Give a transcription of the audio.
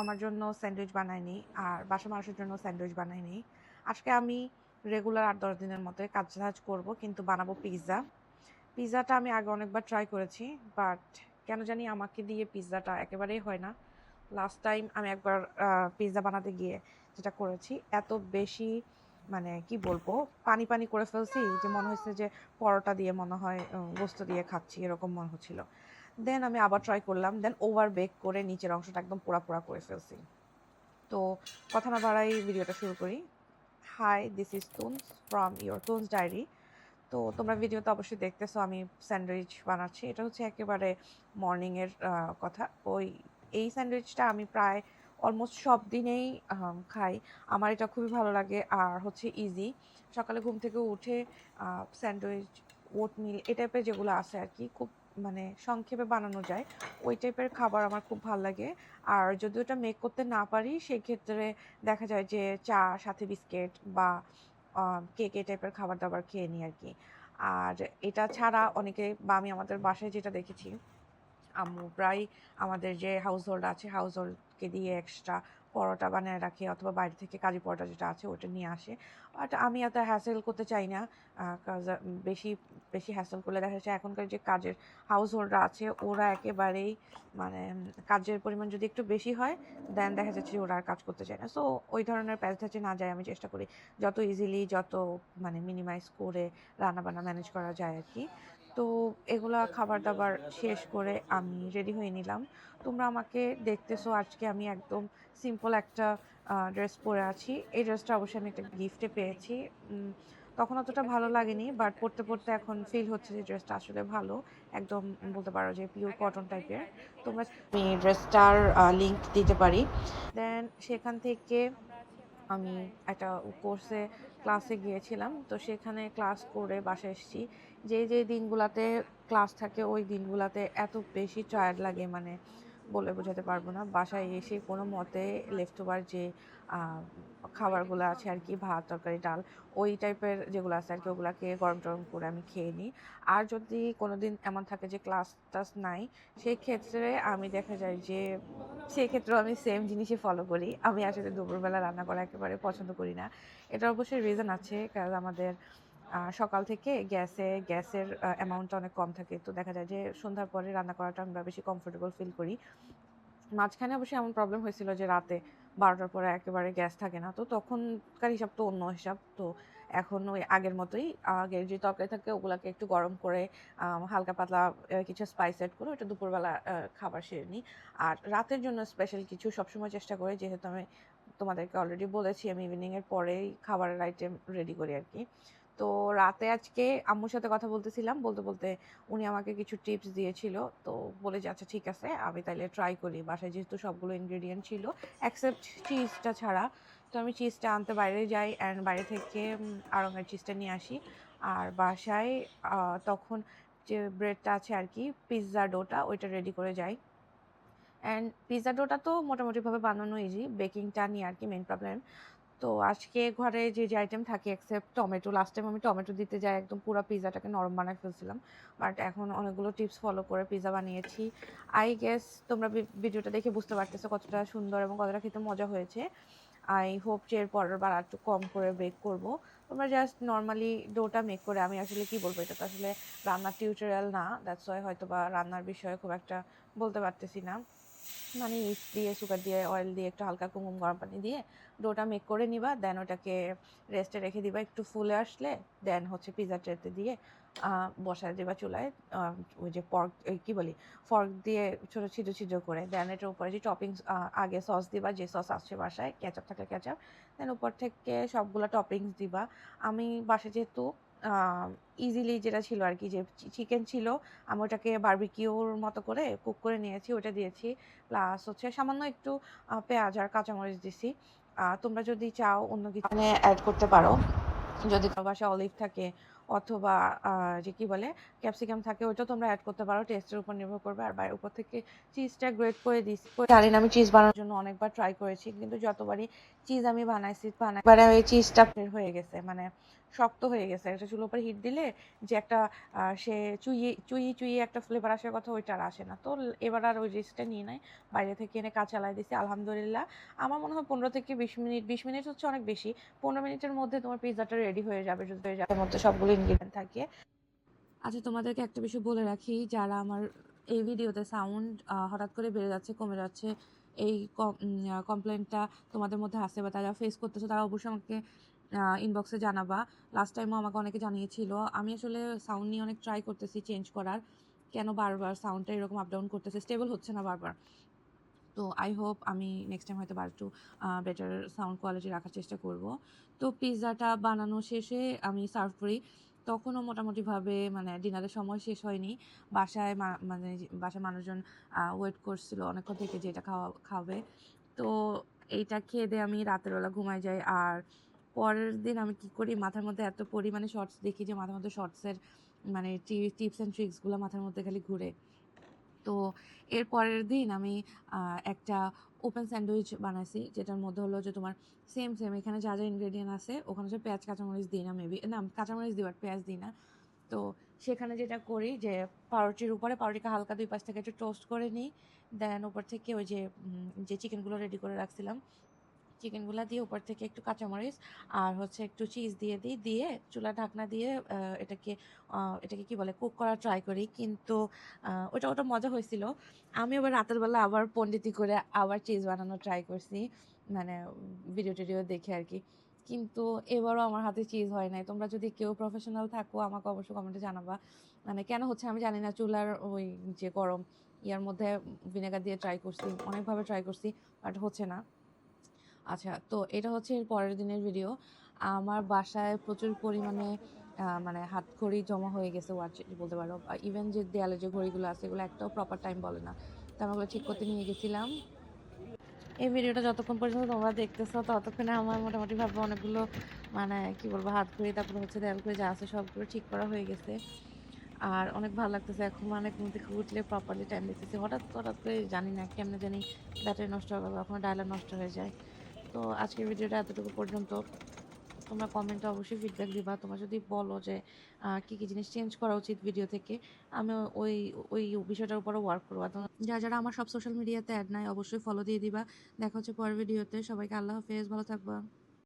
আমার জন্য স্যান্ডউইচ বানাইনি আর বাসা মানুষের জন্য স্যান্ডউইচ বানাইনি। আজকে আমি রেগুলার আট, দশ দিনের মতো কাজ টাজ করব, কিন্তু বানাবো পিৎজা পিৎজাটা আমি আগে অনেকবার ট্রাই করেছি বাট কেন জানি আমাকে দিয়ে পিৎজাটা একেবারেই হয় না। লাস্ট টাইম আমি একবার পিৎজা বানাতে গিয়ে যেটা করেছি, এত বেশি মানে কি বলব, পানি পানি করে ফেলছি যে মনে হচ্ছে যে পরোটা দিয়ে মনে হয় গোস্ত দিয়ে খাচ্ছি, এরকম মনে হচ্ছিল। দেন আমি আবার ট্রাই করলাম দেন ওভার বেক করে নিচের অংশটা একদম পোড়া পোড়া করে ফেলছি। তো কথা না বাড়াই ভিডিওটা শুরু করি। Hi this is Tuns from your Tuns diary তো তোমরা ভিডিওতে অবশ্যই দেখতেছো, আমি স্যান্ডউইচ বানাচ্ছি। এটা হচ্ছে একেবারে মর্নিংয়ের কথা। ওই, এই স্যান্ডউইচটা আমি প্রায় অলমোস্ট সব দিনেই খাই। আমার এটা খুবই ভালো লাগে, আর হচ্ছে ইজি সকালে ঘুম থেকে উঠে স্যান্ডউইচ, ওটমিল, এই টাইপের যেগুলো আছে আর কি, খুব মানে সংক্ষেপে বানানো যায়, ওই টাইপের খাবার আমার খুব ভালো লাগে। আর যদি ওটা মেক করতে না পারি সেই ক্ষেত্রে দেখা যায় যে চা, সাথে বিস্কিট বা কেক এই টাইপের খাবার দাবার খেয়ে নিই আর কি আর এটা ছাড়া অনেকে বা আমি আমাদের বাসায় যেটা দেখেছি আম্মু প্রায় আমাদের যে হাউস হোল্ড আছে হাউস হোল্ডকে দিয়ে এক্সট্রা পরোটা বানিয়ে রাখে অথবা বাইরে থেকে কাজী পরোটা যেটা আছে ওটা নিয়ে আসে। বাট আমি এত হ্যাসেল করতে চাই না বেশি বেশি হ্যাসেল করলে দেখা যাচ্ছে এখনকার যে কাজের হাউস হোল্ডরা আছে, ওরা একেবারেই মানে কাজের পরিমাণ যদি একটু বেশি হয় দেন দেখা যাচ্ছে ওরা আর কাজ করতে চায় না। সো ওই ধরনের প্যাচে না যায় আমি চেষ্টা করি, যত ইজিলি যত মানে মিনিমাইজ করে রান্না বান্না ম্যানেজ করা যায় আর কি। তো এগুলা খাবার দাবার শেষ করে আমি রেডি হয়ে নিলাম। তোমরা আমাকে দেখতেছো, আজকে আমি একদম সিম্পল একটা ড্রেস পরে আছি। এই ড্রেসটা অবশ্যই আমি একটা গিফটে পেয়েছি। তখন অতটা ভালো লাগেনি বাট পড়তে পড়তে এখন ফিল হচ্ছে যে ড্রেসটা আসলে ভালো। একদম বলতে পারো যে পিওর কটন টাইপের তোমরা আমি ড্রেসটার লিংক দিতে পারি। দেন সেখান থেকে আমি একটা কোর্সে ক্লাসে গিয়েছিলাম। তো সেখানে ক্লাস করে বাসায় এসেছি। যে যে দিনগুলাতে ক্লাস থাকে, ওই দিনগুলাতে এত বেশি টায়ার্ড লাগে মানে বলে বোঝাতে পারব না। বাসায় এসে কোনো মতে লেফট ওভার যে খাবারগুলো আছে আর কি, ভাত, তরকারি, ডাল, ওই টাইপের যেগুলো আছে আর কি, ওগুলাকে গরম টরম করে আমি খেয়ে নিই। আর যদি কোনো দিন এমন থাকে যে ক্লাস টাস নাই সেই ক্ষেত্রে আমি দেখা যায় যে সেই ক্ষেত্রেও আমি সেম জিনিসই ফলো করি। আমি আসলে দুপুরবেলা রান্না করা একেবারে পছন্দ করি না। এটা অবশ্যই রিজন আছে, কারণ আমাদের সকাল থেকে গ্যাসে, গ্যাসের অ্যামাউন্টটা অনেক কম থাকে। তো দেখা যায় যে, সন্ধ্যার পরে রান্না করাটা আমরা বেশি কমফোর্টেবল ফিল করি। মাঝখানে অবশ্যই এমন প্রবলেম হয়েছিল যে, রাতে বারোটার পরে একেবারে গ্যাস থাকে না। তো তখনকার হিসাব তো অন্য হিসাব। তো এখন ওই আগের মতোই আগের যে তরকারি থাকে ওগুলোকে একটু গরম করে হালকা পাতলা কিছু স্পাইস অ্যাড করে ওটা দুপুরবেলা খাবার সেরে নিই। আর রাতের জন্য স্পেশাল কিছু সবসময় চেষ্টা করি, যেহেতু আমি তোমাদেরকে অলরেডি বলেছি, আমি ইভিনিংয়ের পরেই খাবারের আইটেম রেডি করি আর কি তো রাতে আজকে আম্মুর সাথে কথা বলতেছিলাম। বলতে বলতে উনি আমাকে কিছু টিপস দিয়েছিল। তো বলে যে আচ্ছা ঠিক আছে আমি তাইলে ট্রাই করি। বাসায় যেহেতু সবগুলো ইনগ্রেডিয়েন্ট ছিল অ্যাকসেপ্ট চিজটা ছাড়া। তো আমি চিজটা আনতে বাইরে যাই অ্যান্ড বাইরে থেকে উম, আড়ঙের চিজটা নিয়ে আসি। আর বাসায় তখন যে ব্রেডটা আছে আর কি পিৎজা ডোটা ওইটা রেডি করে যাই। অ্যান্ড পিৎজা ডোটা তো মোটামুটিভাবে বানানো ইজি বেকিংটা নিয়ে আর কি মেন প্রবলেম তো আজকে ঘরে যে যে আইটেম থাকে এক্সেপ্ট টমেটো লাস্ট টাইম আমি টমেটো দিতে যাই, একদম পুরো পিৎজাটাকে নরম বানায় ফেলছিলাম। বাট এখন অনেকগুলো টিপস ফলো করে পিৎজা বানিয়েছি। আই গেস তোমরা ভিডিওটা দেখে বুঝতে পারতেছো কতটা সুন্দর এবং কতটা খেতে মজা হয়েছে। আই হোপ যে এর পরের বার একটু কম করে বেক করব। তোমরা জাস্ট নর্মালি ডোটা মেক করে, আমি আসলে কি বলব, এটা তো আসলে রান্নার টিউটোরিয়াল না দ্যাটস ওয়াই হয়তো বা রান্নার বিষয়ে খুব একটা বলতে পারতেছি না। মানে ইস্ট দিয়ে সুগার দিয়ে অয়েল দিয়ে একটু হালকা কুমকুম গরম পানি দিয়ে ডোটা মেক করে নিবা দেন ওটাকে রেস্টে রেখে দিবা। একটু ফুলে আসলে দেন হচ্ছে পিজা ট্রেতে দিয়ে বসায় দিবা চুলায় ওই যে পর্ক কি বলি ফর্ক দিয়ে ছোটো ছিদ্র ছিদ্র করে। দেন এটার উপরে যে টপিংস আগে সস দিবা, যে সস আসছে বাসায় ক্যাচাপ থাকলে ক্যাচাপ দেন উপর থেকে সবগুলো টপিংস দিবা। আমি বাসায় যেহেতু ইজিলি যেটা ছিল আর কি যে চিকেন ছিল, আমি ওটাকে বারবিকিউর মতো করে কুক করে নিয়েছি ওটা দিয়েছি। প্লাস হচ্ছে সামান্য একটু পেঁয়াজ আর কাঁচামরিচ দিছি। তোমরা যদি চাও অন্য কিছু মানে অ্যাড করতে পারো। যদি তোমার বাসায় অলিভ থাকে অথবা যে কি বলে ক্যাপসিকাম থাকে ওটা তোমরা অ্যাড করতে পারো। টেস্টের উপর নির্ভর করবে। আর উপর থেকে চিজটা গ্রেট করে দিচ্ছি জানি না, আমি চিজ বানানোর জন্য অনেকবার ট্রাই করেছি, কিন্তু যতবারই চিজ আমি বানাইছি ওই চিজটা হয়ে গেছে। মানে শক্ত হয়ে গেছে। একটা চুলোর উপরে হিট দিলে যে একটা সে চুইয়ে চুই চুইয়ে একটা ফ্লেভার আসার কথা ওইটা আর আসে না। তো এবার আর ওই রিস্কটা নিয়ে নেয় বাইরে থেকে এনে কাজ চালাই দিছি, আলহামদুলিল্লাহ। আমার মনে হয় পনেরো থেকে বিশ মিনিট বিশ মিনিট হচ্ছে অনেক বেশি। পনেরো মিনিটের মধ্যে তোমার পিৎজাটা রেডি হয়ে যাবে যদি যার মধ্যে সবগুলো ইনগ্রিডিয়েন্ট থাকে। আচ্ছা তোমাদেরকে একটা বিষয় বলে রাখি, যারা আমার এই ভিডিওতে সাউন্ড হঠাৎ করে বেড়ে যাচ্ছে, কমে যাচ্ছে, এই কমপ্লেনটা তোমাদের মধ্যে আসে বা তারা ফেস করতেছে, তারা অবশ্যই আমাকে ইনবক্সে জানাবা। লাস্ট টাইমও আমাকে অনেকে জানিয়েছিল। আমি আসলে সাউন্ড নিয়ে অনেক ট্রাই করতেছি চেঞ্জ করার। কেন বারবার সাউন্ডটা এরকম আপ ডাউন করতেছে? স্টেবল হচ্ছে না বারবার। তো আই হোপ আমি নেক্সট টাইম হয়তো একটু বেটার সাউন্ড কোয়ালিটি রাখার চেষ্টা করব। তো পিৎজাটা বানানো শেষে আমি সার্ভ করি। তখনও মোটামুটিভাবে মানে ডিনারের সময় শেষ হয়নি। বাসায় মানে বাসায় মানুষজন ওয়েট করছিল অনেকক্ষণ থেকে যে এটা খাওয়া, খাবে। তো এইটা খেয়ে দিয়ে আমি রাতের বেলা ঘুমাই যাই। আর পরের দিন আমি কি করি, মাথার মধ্যে এত পরিমাণে শর্টস দেখি যে, মাথার মধ্যে শর্টসের মানে টিপস অ্যান্ড ট্রিক্সগুলো মাথার মধ্যে খালি ঘুরে। তো এর পরের দিন আমি একটা ওপেন স্যান্ডউইচ বানাইছি, যেটার মধ্যে হলো যে, তোমার সেম সেম এখানে যা যা ইনগ্রেডিয়েন্ট আছে, ওখানে হচ্ছে পেঁয়াজ, কাঁচামরিচ দিই না মেবি না, কাঁচামরিচ দিই বাট পেঁয়াজ দিই না। তো সেখানে যেটা করি যে, পাউরুটির উপরে, পাউরুটিকে হালকা দুই পাশ থেকে একটু টোস্ট করে নিই দেন উপর থেকে ওই যে যে চিকেনগুলো রেডি করে রাখছিলাম চিকেনগুলো দিয়ে উপর থেকে একটু কাঁচামরিচ আর হচ্ছে একটু চিজ দিয়ে দিই, দিয়ে চুলা ঢাকনা দিয়ে এটাকে এটাকে কি বলে কুক করা ট্রাই করি। কিন্তু ওটা ওটা মজা হয়েছিল। আমি আবার রাতের বেলা আবার পন্ডিতি করে আবার চিজ বানানো ট্রাই করছি মানে ভিডিও টিডিও দেখে আর কি। কিন্তু এবারও আমার হাতে চিজ হয় নাই। তোমরা যদি কেউ প্রফেশনাল থাকো, আমাকে অবশ্যই কমেন্টে জানাবা। মানে কেন হচ্ছে আমি জানি না, চুলার ওই যে গরম, ইয়ার মধ্যে ভিনেগার দিয়ে ট্রাই করছি, অনেকভাবে ট্রাই করছি বাট হচ্ছে না। আচ্ছা তো এটা হচ্ছে এর পরের দিনের ভিডিও আমার বাসায় প্রচুর পরিমাণে মানে হাত ঘড়ি জমা হয়ে গেছে ওয়াচ বলতে পারো। ইভেন যে দেয়ালে যে ঘড়িগুলো আছে, এগুলো একটাও প্রপার টাইম বলে না। তো আমি ওগুলো ঠিক করতে নিয়ে গেছিলাম। এই ভিডিওটা যতক্ষণ পর্যন্ত তোমরা দেখতেছো, ততক্ষণে আমার মোটামুটি ভাবে অনেকগুলো মানে কি বলব হাত ঘড়ি তারপরে হচ্ছে দেয়াল ঘড়ি যা আছে সবগুলো ঠিক করা হয়ে গেছে। আর অনেক ভালো লাগতেছে, এখন মানে ঘুম থেকে উঠলে প্রপারলি টাইম দেখতেছি হঠাৎ হঠাৎ করে জানি না, কেমনে জানি ব্যাটারি নষ্ট হয়ে গেল, কখনো ডায়লার নষ্ট হয়ে যায়। তো আজকের ভিডিওটা এতটুকু পর্যন্ত। তোমরা কমেন্টে অবশ্যই ফিডব্যাক দিবা। তোমরা যদি বলো যে কী কী জিনিস চেঞ্জ করা উচিত ভিডিও থেকে, আমি ওই ওই বিষয়টার উপরে ওয়ার্ক করব। যারা যারা আমার সব সোশ্যাল মিডিয়াতে অ্যাড নাই, অবশ্যই ফলো দিয়ে দিবা। দেখা হচ্ছে পরের ভিডিওতে সবাইকে আল্লাহ হাফেজ। ভালো থাকবা।